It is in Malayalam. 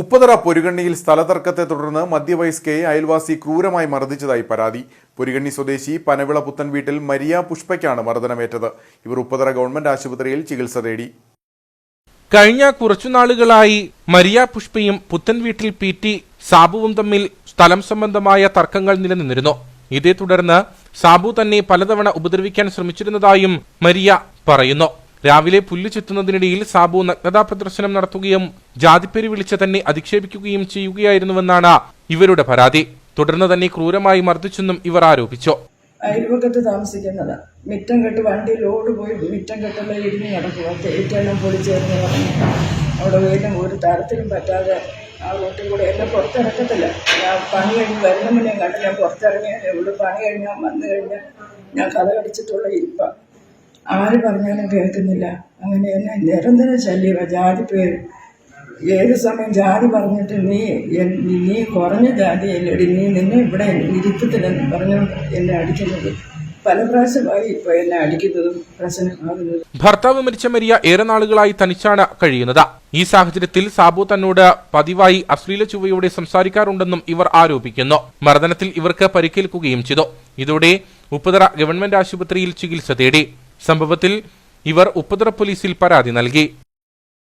ഉപ്പതറ പൊരുകണ്ണിയിൽ സ്ഥലതർക്കത്തെ തുടർന്ന് മധ്യവയസ്കയെ അയൽവാസി ക്രൂരമായി മർദ്ദിച്ചതായി പരാതി. പൊരുകണ്ണി സ്വദേശി പനവിള പുത്തൻ വീട്ടിൽ മരിയ പുഷ്പയ്ക്കാണ് മർദ്ദനമേറ്റത്. ഇവർ ഉപ്പതറ ഗവൺമെന്റ് ആശുപത്രിയിൽ ചികിത്സ തേടി. കഴിഞ്ഞ കുറച്ചുനാളുകളായി മരിയ പുഷ്പയും പുത്തൻ വീട്ടിൽ പി ടി സാബുവും തമ്മിൽ സ്ഥലം സംബന്ധമായ തർക്കങ്ങൾ നിലനിന്നിരുന്നു. ഇതേ തുടർന്ന് സാബു തന്നെ പലതവണ ഉപദ്രവിക്കാൻ ശ്രമിച്ചിരുന്നതായും മരിയ പറയുന്നു. രാവിലെ പുല്ല് ചുറ്റുന്നതിനിടയിൽ സാബു നഗ്നതാ പ്രദർശനം നടത്തുകയും ജാതിപ്പേര് വിളിച്ച് തന്നെ അധിക്ഷേപിക്കുകയും ചെയ്യുകയായിരുന്നുവെന്നാണ് ഇവരുടെ പരാതി. തുടർന്ന് തന്നെ ക്രൂരമായി മർദ്ദിച്ചെന്നും ഇവർ ആരോപിച്ചു. അയൽവക്കത്ത് താമസിക്കുന്നത്. മിറ്റം കെട്ട് വണ്ടി ലോഡ് പോയി മിറ്റം കെട്ടുള്ള ഇടിഞ്ഞ് കിടക്കുക. തേറ്റെല്ലാം പൊളിച്ചേർന്ന് പറഞ്ഞു. അവിടെ വെയിലും ഒരു തരത്തിലും പറ്റാതെ ആ റോട്ടിൽ കൂടെ എന്നെ പുറത്തിറക്കത്തില്ല. ഞാൻ പണി കഴിഞ്ഞ് വരുന്ന മുന്നേ കണ്ട് ഞാൻ പുറത്തിറങ്ങിയ ഇവിടെ പണി കഴിഞ്ഞാൽ വന്നു കഴിഞ്ഞാൽ ഞാൻ കഥ കടിച്ചിട്ടുള്ള ഇരിപ്പാണ് ആര് പറഞ്ഞാലും കേൾക്കുന്നില്ല. അങ്ങനെ എന്നെ നിരന്തര ശല്യമാണ് ജാതി പേര്. ഏത് സമയം ജാതി പറഞ്ഞിട്ട് നീ നീ കുറഞ്ഞ ജാതി അല്ലടി നീ നിന്നെ ഇവിടെ ഇരുത്തത്തില്ലെന്ന് പറഞ്ഞു എന്നെ അടിക്കുന്നത്. പല പ്രാവശ്യമായി ഇപ്പോൾ എന്നെ അടിക്കുന്നതും പ്രശ്നമാകുന്നതും ഭർത്താവ് മരിച്ച മരിയ ഏറെ നാളുകളായി തനിച്ചാണ് കഴിയുന്നത്. ഈ സാഹചര്യത്തിൽ സാബു തന്നോട് പതിവായി അശ്ലീല ചുവയോടെ സംസാരിക്കാറുണ്ടെന്നും ഇവർ ആരോപിക്കുന്നു. മർദ്ദനത്തിൽ ഇവർക്ക് പരിക്കേൽക്കുകയും ചെയ്തു. ഇതോടെ ഉപ്പുതറ ഗവൺമെന്റ് ആശുപത്രിയിൽ ചികിത്സ തേടി. സംഭവത്തിൽ ഇവർ ഉപ്പുതറ പോലീസിൽ പരാതി നൽകി